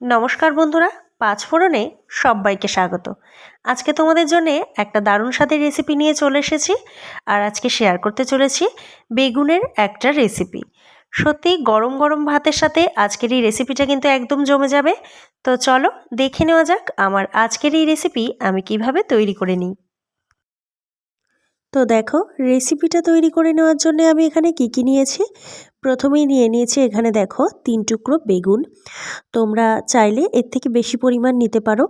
নমস্কার বন্ধুরা, পাঁচ পাঁচফোড়নে সবাইকে স্বাগত। আজকে তোমাদের জন্য একটা দারুণ স্বাদের রেসিপি নিয়ে চলে এসেছি আর আজকে শেয়ার করতে চলেছি বেগুনের একটা রেসিপি সত্যি গরম গরম ভাতের সাথে আজকের এই রেসিপিটা কিন্তু একদম জমে যাবে। তো চলো দেখে নেওয়া যাক আমার আজকের এই রেসিপি আমি কীভাবে তৈরি করে নিই। তো দেখো রেসিপিটা তৈরি করে নেওয়ার জন্য আমি এখানে কী কী নিয়েছি? প্রথমেই নিয়ে নিয়েছি এখানে দেখো, তিন টুকরো বেগুন। তোমরা চাইলে এর থেকে বেশি পরিমাণ নিতে পারো।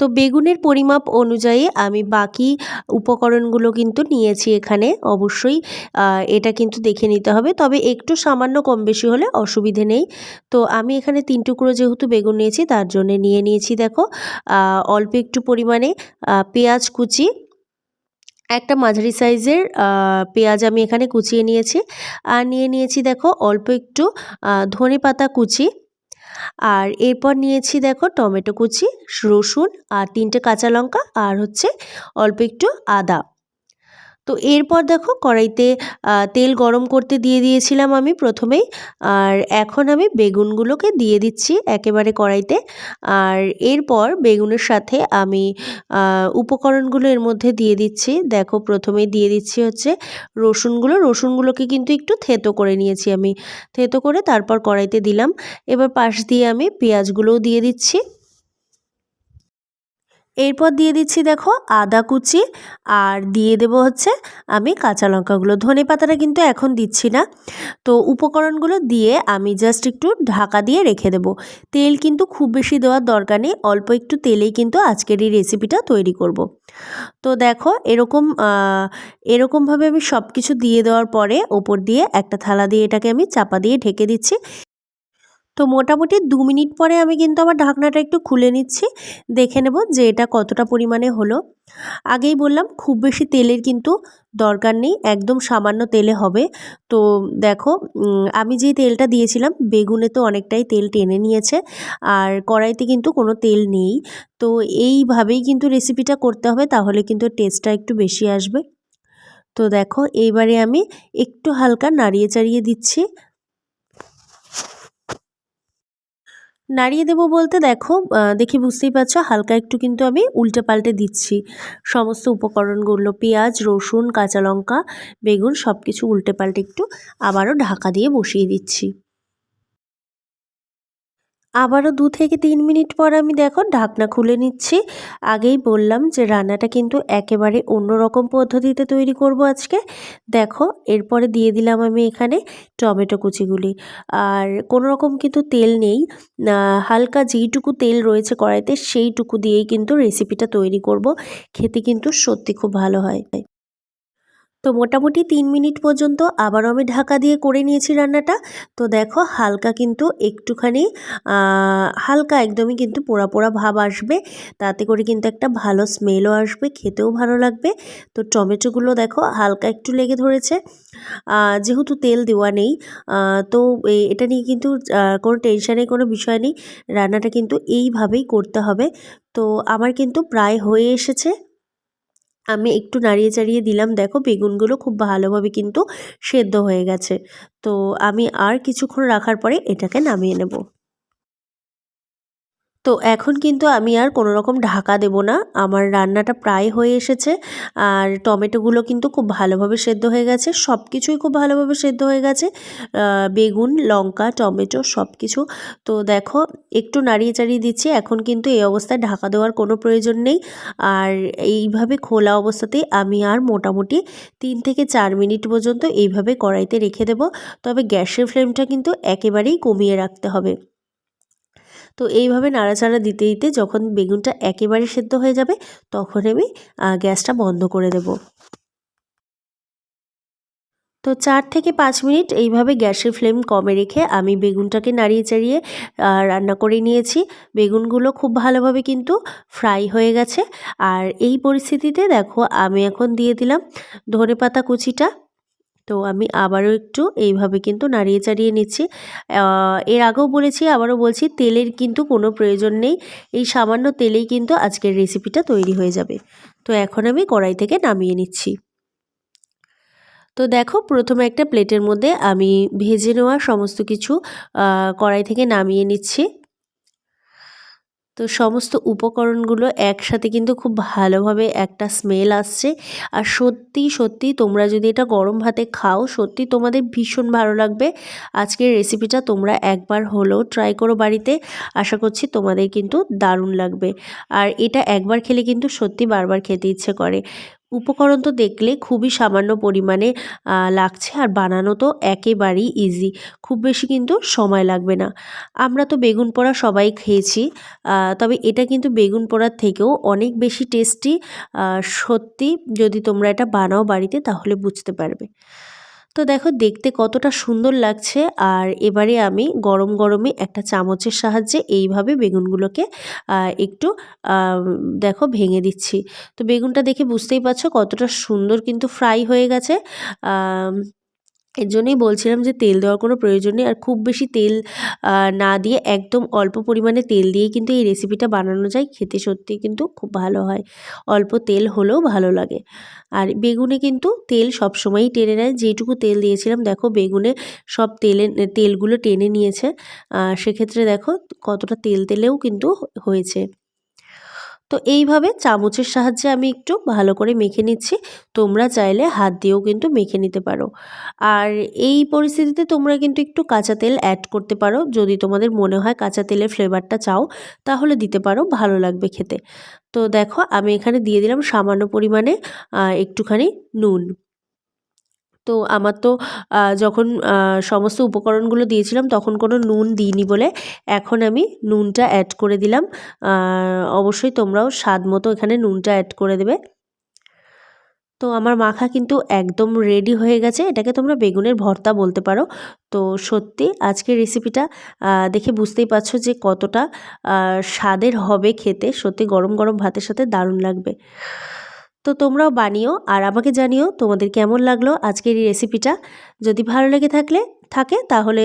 তো বেগুনের পরিমাপ অনুযায়ী আমি বাকি উপকরণগুলো কিন্তু নিয়েছি এখানে। অবশ্যই এটা কিন্তু দেখে নিতে হবে। তবে একটু সামান্য কম বেশি হলে অসুবিধে নেই। তো আমি এখানে তিন টুকরো যেহেতু বেগুন নিয়েছি, তার জন্য নিয়ে নিয়েছি দেখো অল্প একটু পরিমাণে পেঁয়াজ কুচি একটা মাঝারি সাইজের পেঁয়াজ আমি এখানে কুচিয়ে নিয়েছি। আর নিয়ে নিয়েছি দেখো অল্প একটু ধনে পাতা কুচি। আর এরপর নিয়েছি দেখো টমেটো কুচি, রসুন আর তিনটে কাঁচা লঙ্কা আর হচ্ছে অল্প একটু আদা। তো এরপর দেখো কড়াইতে তেল গরম করতে দিয়ে দিয়েছিলাম আমি প্রথমেই। আর এখন আমি বেগুনগুলোকে দিয়ে দিচ্ছি একেবারে কড়াইতে। আর এরপর বেগুনের সাথে আমি উপকরণগুলো এর মধ্যে দিয়ে দিচ্ছি। দেখো প্রথমেই দিয়ে দিচ্ছি হচ্ছে রসুনগুলো। রসুনগুলোকে কিন্তু একটু থেতো করে নিয়েছি আমি। থেতো করে তারপর কড়াইতে দিলাম। এবার পাশ দিয়ে আমি পেঁয়াজগুলোও দিয়ে দিচ্ছি। এরপর দিয়ে দিচ্ছি দেখো আদা কুচি, আর দিয়ে দেবো হচ্ছে আমি কাঁচা লঙ্কাগুলো। ধনে পাতাটা কিন্তু এখন দিচ্ছি না। তো উপকরণগুলো দিয়ে আমি জাস্ট একটু ঢাকা দিয়ে রেখে দেবো। তেল কিন্তু খুব বেশি দেওয়ার দরকার নেই, অল্প একটু তেলেই কিন্তু আজকের এই রেসিপিটা তৈরি করব। তো দেখো এরকম এরকমভাবে আমি সব কিছু দিয়ে দেওয়ার পরে ওপর দিয়ে একটা থালা দিয়ে এটাকে আমি চাপা দিয়ে ঢেকে দিচ্ছি। তো মোটামুটি দু মিনিট পরে আমি কিন্তু আবার ঢাকনাটা একটু খুলে নিচ্ছি, দেখে নেব যে এটা কতটা পরিমাণে হলো। আগেই বললাম, খুব বেশি তেলের কিন্তু দরকার নেই, একদম সামান্য তেলে হবে। তো দেখো আমি যেই তেলটা দিয়েছিলাম, বেগুনে তো অনেকটাই তেল টেনে নিয়েছে, আর কড়াইতে কিন্তু কোনো তেল নেই। তো এইভাবেই কিন্তু রেসিপিটা করতে হবে, তাহলে কিন্তু টেস্টটা একটু বেশি আসবে। তো দেখো, এইবারে আমি একটু হালকা নাড়িয়ে চাড়িয়ে দিচ্ছি। নাড়িয়ে দেব বলতে দেখো দেখে বুঝতেই পারছ হালকা একটু কিন্তু আমি উল্টে পাল্টে দিচ্ছি। সমস্ত উপকরণগুলো পেঁয়াজ, রসুন, কাঁচা লঙ্কা, বেগুন সব কিছু উল্টে পাল্টে একটু আবারও ঢাকা দিয়ে বসিয়ে দিচ্ছি। আবারও দু থেকে তিন মিনিট পর আমি দেখো ঢাকনা খুলে নিচ্ছি। আগেই বললাম যে রান্নাটা কিন্তু একেবারে অন্যরকম পদ্ধতিতে তৈরি করব আজকে। দেখো, এরপরে দিয়ে দিলাম আমি এখানে টমেটো কুচিগুলি। আর কোনো রকম কিন্তু তেল নেই। হালকা যেইটুকু তেল রয়েছে কড়াইতে সেইটুকু দিয়েই কিন্তু রেসিপিটা তৈরি করব। খেতে কিন্তু সত্যি খুব ভালো হয়। তো মোটামুটি তিন মিনিট পর্যন্ত আবারও আমি ঢাকা দিয়ে করে নিয়েছি রান্নাটা। তো দেখো হালকা কিন্তু একটুখানি হালকা একদমই কিন্তু পোড়া পোড়া ভাব আসবে। তাতে করে কিন্তু একটা ভালো স্মেলও আসবে, খেতেও ভালো লাগবে। তো টমেটোগুলো দেখো হালকা একটু লেগে ধরেছে। যেহেতু তেল দেওয়া নেই তো এটা নিয়ে কিন্তু কোনো টেনশানের কোনো বিষয় নেই। রান্নাটা কিন্তু এইভাবেই করতে হবে। তো আমার কিন্তু প্রায় হয়ে এসেছে। আমি একটু নাড়িয়ে চাড়িয়ে দিলাম। দেখো বেগুনগুলো খুব ভালোভাবে কিন্তু সেদ্ধ হয়ে গেছে। তো আমি আর কিছুক্ষণ রাখার পরে এটাকে নামিয়ে নেব। তো এখন কিন্তু আমি আর কোনো রকম ঢাকা দেব না। আমার রান্নাটা প্রায় হয়ে এসেছে আর টমেটোগুলো কিন্তু খুব ভালোভাবে সেদ্ধ হয়ে গেছে সব কিছুই খুব ভালোভাবে সেদ্ধ হয়ে গেছে। বেগুন, লঙ্কা, টমেটো সব কিছু তো দেখো, একটু নাড়িয়ে চাড়িয়ে দিচ্ছি, এখন কিন্তু এই অবস্থায় ঢাকা দেওয়ার কোনো প্রয়োজন নেই। আর এইভাবে খোলা অবস্থাতেই আমি আর মোটামুটি তিন থেকে চার মিনিট পর্যন্ত এইভাবে কড়াইতে রেখে দেব। তবে গ্যাসের ফ্লেমটা কিন্তু একেবারেই কমিয়ে রাখতে হবে। তো এইভাবে নাড়াচাড়া দিতে দিতে যখন বেগুনটা একেবারে সেদ্ধ হয়ে যাবে, তখন আমি গ্যাসটা বন্ধ করে দেব। তো চার থেকে পাঁচ মিনিট এইভাবে গ্যাসের ফ্লেম কমে রেখে আমি বেগুনটাকে নাড়িয়ে চাড়িয়ে রান্না করে নিয়েছি। বেগুনগুলো খুব ভালোভাবে কিন্তু ফ্রাই হয়ে গেছে। আর এই পরিস্থিতিতে দেখো, আমি এখন দিয়ে দিলাম ধনে পাতা কুচিটা। তো আমি আবারও একটু এইভাবে কিন্তু নাড়িয়ে চাড়িয়ে নিচ্ছি। এর আগেও বলেছি, আবারও বলছি, তেলের কিন্তু কোনো প্রয়োজন নেই। এই সামান্য তেলেই কিন্তু আজকের রেসিপিটা তৈরি হয়ে যাবে। তো এখন আমি কড়াই থেকে নামিয়ে নিচ্ছি। তো দেখো, প্রথমে একটা প্লেটের মধ্যে আমি ভেজে নেওয়া সমস্ত কিছু কড়াই থেকে নামিয়ে নিচ্ছি। তো সমস্ত উপকরণগুলো একসাথে কিন্তু খুব ভালোভাবে একটা স্মেল আসছে। আর সত্যি সত্যি তোমরা যদি এটা গরম ভাতে খাও, সত্যি তোমাদের ভীষণ ভালো লাগবে। আজকের রেসিপিটা তোমরা একবার হলেও ট্রাই করো বাড়িতে। আশা করছি তোমাদের কিন্তু দারুণ লাগবে। আর এটা একবার খেলে কিন্তু সত্যি বারবার খেতে ইচ্ছে করে। উপকরণ তো দেখলে খুবই সামান্য পরিমাণে লাগছে আর বানানো তো একেবারেই ইজি খুব বেশি কিন্তু সময় লাগবে না। আমরা তো বেগুন পোড়া সবাই খেয়েছি তবে এটা কিন্তু বেগুন পোড়ার থেকেও অনেক বেশি টেস্টি সত্যি যদি তোমরা এটা বানাও বাড়িতে তাহলে বুঝতে পারবে। তো দেখো দেখতে কতটা সুন্দর লাগছে। আর এবারে আমি গরম গরমে একটা চামচের সাহায্যে এইভাবে বেগুনগুলোকে একটু দেখো ভেঙে দিচ্ছি। তো বেগুনটা দেখে বুঝতেই পারছ কতটা সুন্দর কিন্তু ফ্রাই হয়ে গেছে। এর জন্যই বলছিলাম যে তেল দেওয়ার কোনো প্রয়োজন নেই। আর খুব বেশি তেল না দিয়ে একদম অল্প পরিমাণে তেল দিয়েই কিন্তু এই রেসিপিটা বানানো যায়। খেতে সত্যিই কিন্তু খুব ভালো হয়। অল্প তেল হলেও ভালো লাগে। আর বেগুনে কিন্তু তেল সবসময়ই টেনে নেয়। যেটুকু তেল দিয়েছিলাম, দেখো বেগুনে সব তেলে, তেলগুলো টেনে নিয়েছে। সেক্ষেত্রে দেখো কতটা তেল তেলেও কিন্তু হয়েছে। তো এইভাবে চামচের সাহায্যে আমি একটু ভালো করে মেখে নিচ্ছি। তোমরা চাইলে হাত দিয়েও কিন্তু মেখে নিতে পারো। আর এই পরিস্থিতিতে তোমরা কিন্তু একটু কাঁচা তেল অ্যাড করতে পারো। যদি তোমাদের মনে হয় কাঁচা তেলের ফ্লেভারটা চাও, তাহলে দিতে পারো, ভালো লাগবে খেতে। তো দেখো, আমি এখানে দিয়ে দিলাম সামান্য পরিমাণে একটুখানি নুন। তো আমার তো যখন সমস্ত উপকরণগুলো দিয়েছিলাম তখন কোনো নুন দিইনি বলে এখন আমি নুনটা অ্যাড করে দিলাম। অবশ্যই তোমরাও স্বাদ মতো এখানে নুনটা অ্যাড করে দেবে। তো আমার মাখা কিন্তু একদম রেডি হয়ে গেছে। এটাকে তোমরা বেগুনের ভর্তা বলতে পারো। তো সত্যি আজকের রেসিপিটা দেখে বুঝতেই পারছ যে কতটা স্বাদের হবে খেতে। সত্যি গরম গরম ভাতের সাথে দারুণ লাগবে। তো তোমরাও বানিও আর আমাকে জানিও তোমাদের কেমন লাগল আজকের এই রেসিপিটা যদি ভালো লেগে থাকলে, থাকে তাহলে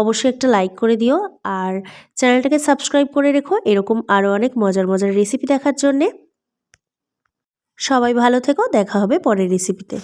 অবশ্যই একটা লাইক করে দিও আর চ্যানেলটাকে সাবস্ক্রাইব করে রেখো, এরকম আরও অনেক মজার মজার রেসিপি দেখার জন্যে। সবাই ভালো থেকো, দেখা হবে পরের রেসিপিতে